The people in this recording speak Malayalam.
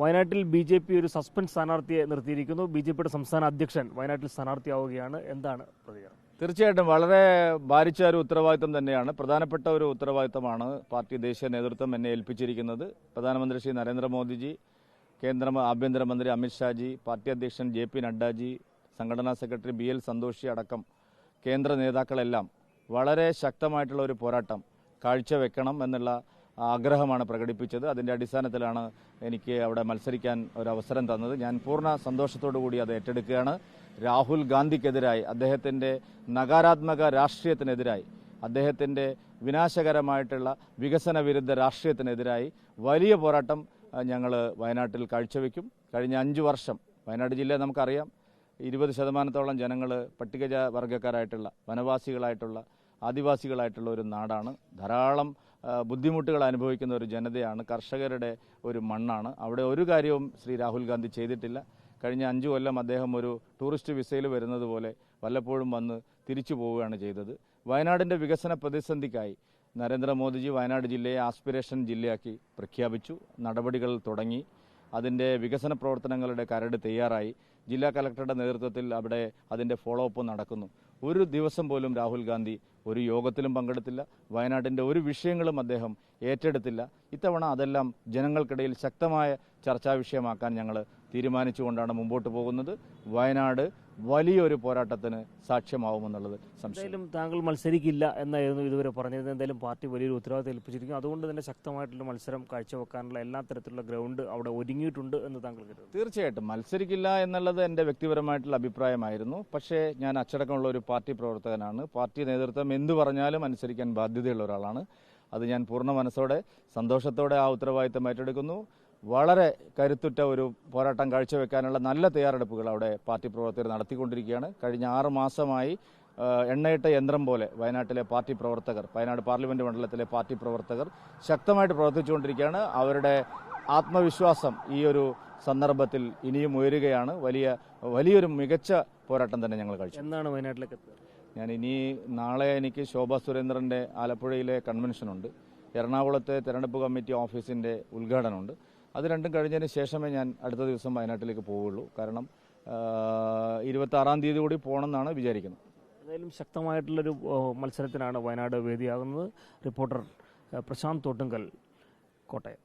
വയനാട്ടിൽ ബി ജെ പി ഒരു സസ്പെൻഡ് സ്ഥാനാർത്ഥിയെ നിർത്തിയിരിക്കുന്നു. ബി ജെ പിയുടെ സംസ്ഥാന അധ്യക്ഷൻ വയനാട്ടിൽ സ്ഥാനാർത്ഥിയാവുകയാണ്. എന്താണ് പ്രതികരണം? തീർച്ചയായിട്ടും വളരെ ഭാരിച്ച ഒരു ഉത്തരവാദിത്തം തന്നെയാണ്. പ്രധാനപ്പെട്ട ഒരു ഉത്തരവാദിത്തമാണ് പാർട്ടി ദേശീയ നേതൃത്വം എന്നെ ഏൽപ്പിച്ചിരിക്കുന്നത്. പ്രധാനമന്ത്രി ശ്രീ നരേന്ദ്രമോദിജി കേന്ദ്ര ആഭ്യന്തരമന്ത്രി അമിത്ഷാജി പാർട്ടി അധ്യക്ഷൻ ജെ പി നഡ്ഡാജി സംഘടനാ സെക്രട്ടറി ബി എൽ സന്തോഷി അടക്കം കേന്ദ്ര നേതാക്കളെല്ലാം വളരെ ശക്തമായിട്ടുള്ള ഒരു പോരാട്ടം കാഴ്ചവെക്കണം എന്നുള്ള ആഗ്രഹമാണ് പ്രകടിപ്പിച്ചത്. അതിന്റെ അടിസ്ഥാനത്തിലാണ് എനിക്ക് അവിടെ മത്സരിക്കാൻ ഒരു അവസരം തന്നത്. ഞാൻ പൂർണ സന്തോഷത്തോടു കൂടി അത് ഏറ്റെടുക്കുകയാണ്. രാഹുൽ ഗാന്ധിക്കെതിരായി അദ്ദേഹത്തിന്റെ നകാരാത്മക രാഷ്ട്രീയത്തിനെതിരായി അദ്ദേഹത്തിന്റെ വിനാശകരമായിട്ടുള്ള വികസന വിരുദ്ധ രാഷ്ട്രീയത്തിനെതിരായി വലിയ പോരാട്ടം ഞങ്ങൾ വയനാട്ടിൽ കാഴ്ചവെക്കും. കഴിഞ്ഞ അഞ്ച് വർഷം വയനാട് ജില്ല നമുക്കറിയാം ഇരുപത് ശതമാനത്തോളം ജനങ്ങൾ പട്ടികജ വർഗക്കാരായിട്ടുള്ള വനവാസികളായിട്ടുള്ള ആദിവാസികളായിട്ടുള്ള ഒരു നാടാണ്. ധാരാളം ബുദ്ധിമുട്ടുകൾ അനുഭവിക്കുന്ന ഒരു ജനതയാണ് കർഷകരുടെ ഒരു മണ്ണാണ്. അവിടെ ഒരു കാര്യവും ശ്രീ രാഹുൽ ഗാന്ധി ചെയ്തിട്ടില്ല. കഴിഞ്ഞ അഞ്ചു കൊല്ലം അദ്ദേഹം ഒരു ടൂറിസ്റ്റ് വിസയിൽ വരുന്നത് പോലെ വല്ലപ്പോഴും വന്ന് തിരിച്ചു പോവുകയാണ് ചെയ്തത്. വയനാടിന്റെ വികസന പ്രതിസന്ധിക്കായി നരേന്ദ്രമോദിജി വയനാട് ജില്ലയെ ആസ്പിരേഷൻ ജില്ലയാക്കി പ്രഖ്യാപിച്ചു. നടപടികൾ തുടങ്ങി. അതിന്റെ വികസന പ്രവർത്തനങ്ങളുടെ കരട് തയ്യാറായി. ജില്ലാ കലക്ടറുടെ നേതൃത്വത്തിൽ അവിടെ അതിന്റെ ഫോളോ അപ്പ് നടക്കുന്നു. ഒരു ദിവസം പോലും രാഹുൽ ഗാന്ധി ഒരു യോഗത്തിലും പങ്കെടുത്തില്ല. വയനാടിന്റെ ഒരു വിഷയങ്ങളും അദ്ദേഹം ഏറ്റെടുത്തില്ല. ഇത്തവണ അതെല്ലാം ജനങ്ങൾക്കിടയിൽ ശക്തമായ ചർച്ചാ വിഷയമാക്കാൻ ഞങ്ങൾ തീരുമാനിച്ചുകൊണ്ടാണ് മുമ്പോട്ട് പോകുന്നത്. വയനാട് വലിയൊരു പോരാട്ടത്തിന് സാക്ഷ്യമാവുമെന്നുള്ളത് സംശയം. താങ്കൾ മത്സരിക്കില്ല എന്നായിരുന്നു ഇതുവരെ പറഞ്ഞിരുന്നത്. എന്തായാലും പാർട്ടി വലിയൊരു ഉത്തരവാദിത്തം ഏൽപ്പിച്ചിരിക്കും അതുകൊണ്ട് തന്നെ ശക്തമായിട്ടുള്ള മത്സരം കാഴ്ചവെക്കാനുള്ള എല്ലാ തരത്തിലുള്ള ഗ്രൗണ്ട് അവിടെ ഒരുങ്ങിയിട്ടുണ്ട് എന്ന് താങ്കൾ കരുതുന്നു. തീർച്ചയായിട്ടും. മത്സരിക്കില്ല എന്നുള്ളത് എന്റെ വ്യക്തിപരമായിട്ടുള്ള അഭിപ്രായമായിരുന്നു. പക്ഷേ ഞാൻ അച്ചടക്കമുള്ള ഒരു പാർട്ടി പ്രവർത്തകനാണ്. പാർട്ടി നേതൃത്വം എന്തു പറഞ്ഞാലും അനുസരിക്കാൻ ബാധ്യതയുള്ള ഒരാളാണ്. അത് ഞാൻ പൂർണ മനസ്സോടെ സന്തോഷത്തോടെ ആ ഉത്തരവാദിത്തം ഏറ്റെടുക്കുന്നു. വളരെ കരുത്തുറ്റ ഒരു പോരാട്ടം കാഴ്ചവെക്കാനുള്ള നല്ല തയ്യാറെടുപ്പുകൾ അവിടെ പാർട്ടി പ്രവർത്തകർ നടത്തിക്കൊണ്ടിരിക്കുകയാണ്. കഴിഞ്ഞ ആറ് മാസമായി എണ്ണയിട്ട യന്ത്രം പോലെ വയനാട്ടിലെ പാർട്ടി പ്രവർത്തകർ വയനാട് പാർലമെന്റ് മണ്ഡലത്തിലെ പാർട്ടി പ്രവർത്തകർ ശക്തമായിട്ട് പ്രവർത്തിച്ചുകൊണ്ടിരിക്കുകയാണ്. അവരുടെ ആത്മവിശ്വാസം ഈ ഒരു സന്ദർഭത്തിൽ ഇനിയും ഉയരുകയാണ്. വലിയ വലിയൊരു മികച്ച പോരാട്ടം തന്നെ ഞങ്ങൾ കഴിച്ചു എന്നാണ് വയനാട്ടിലേക്ക് ഞാൻ ഇനി നാളെ എനിക്ക് ശോഭാ സുരേന്ദ്രന്റെ ആലപ്പുഴയിലെ കൺവെൻഷനുണ്ട്. എറണാകുളത്തെ തെരഞ്ഞെടുപ്പ് കമ്മിറ്റി ഓഫീസിന്റെ ഉദ്ഘാടനമുണ്ട്. അത് രണ്ടും കഴിഞ്ഞതിന് ശേഷമേ ഞാൻ അടുത്ത ദിവസം വയനാട്ടിലേക്ക് പോവുള്ളൂ കാരണം ഇരുപത്തി ആറാം തീയതി കൂടി പോകണമെന്നാണ് വിചാരിക്കുന്നത്. എന്തായാലും ശക്തമായിട്ടുള്ളൊരു മത്സരത്തിനാണ് വയനാട് വേദിയാകുന്നത്. റിപ്പോർട്ടർ പ്രശാന്ത് തോട്ടുങ്കൽ കോട്ടയം.